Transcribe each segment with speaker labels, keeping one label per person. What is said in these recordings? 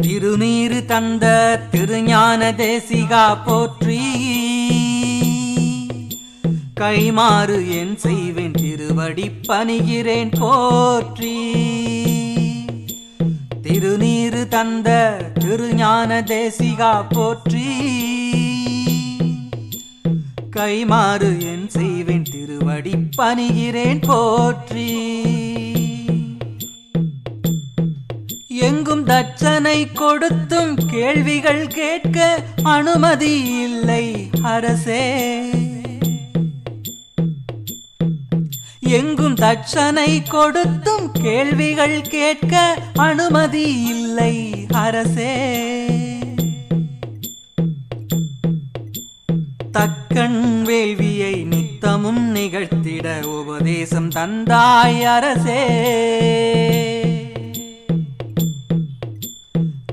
Speaker 1: திருநீரு தந்த திருஞான தேசிகா போற்றி. கைமாறு என் செய்வேன் திருவடி பணிகிறேன் போற்றி. திருநீரு தந்த திருஞான தேசிகா போற்றி. கைமாறு என் செய்வேன் திருவடி பணிகிறேன் போற்றி. எங்கும் தட்சனை கொடுத்தும் கேள்விகள் கேட்க அனுமதி இல்லை அரசே. எங்கும் தட்சனை கொடுத்தும் கேள்விகள் கேட்க அனுமதி இல்லை அரசே. தக்கன் வேள்வியை நித்தமும் நிகழ்த்திட உபதேசம் தந்தாய் அரசே.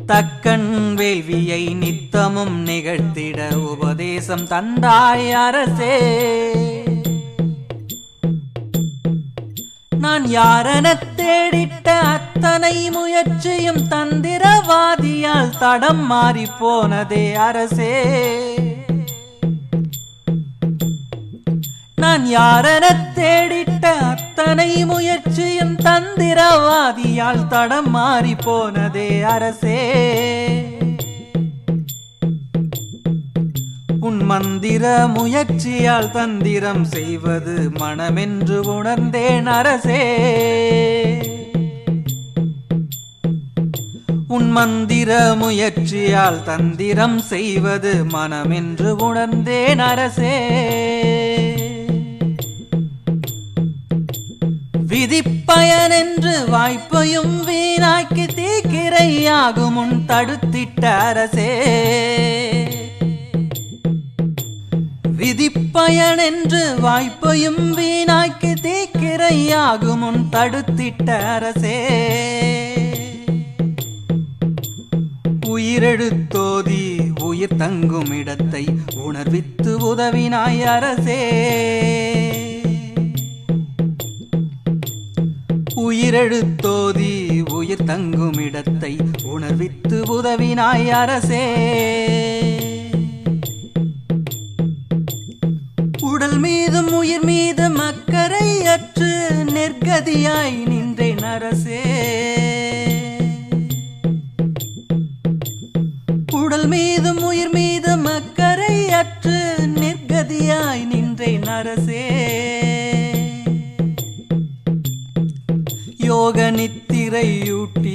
Speaker 1: தக்கன் வேள்வியை நித்தமும் நிகழ்த்திட உபதேசம் தந்தாய் அரசே. நான் யாரென தேடிட்ட அத்தனை முயற்சியும் தந்திரவாதியால் தடம் மாறி போனதே அரசே. நான் யாரென தேடிட்ட அத்தனை முயற்சியும் தந்திரவாதியால் தடம் மாறி போனதே அரசே. உன் மந்திர முயற்சியால் தந்திரம் செய்வது மனமென்று உணர்ந்தேன் அரசே. உன் மந்திர முயற்சியால் தந்திரம் செய்வது மனமென்று உணர்ந்தேன் அரசே. விதிப்பயன் என்று வாய்ப்பையும் வீணாக்கி தீக்கிரையாகும் உன் தடுத்திட்ட அரசே. விதிப்பயன் என்று வாய்ப்பையும் வீணாக்கி தீக்கிரையாகும் உன் தடுத்திட்ட அரசே. உயிரெழுத்தோதி உயிர் தங்கும் இடத்தை உணர்வித்து உதவினாய் அரசே. உயிரெழுத்தோதி உயிர் தங்கும் இடத்தை உணர்வித்து உதவினாய் அரசே. உடல் மீதும் உயிர் மீதும் அக்கறை அற்று நெற்கதியாய் நின்றேன் அரசே. உடல் மீதும் உயிர் மீதும் போக நித்திரையூட்டி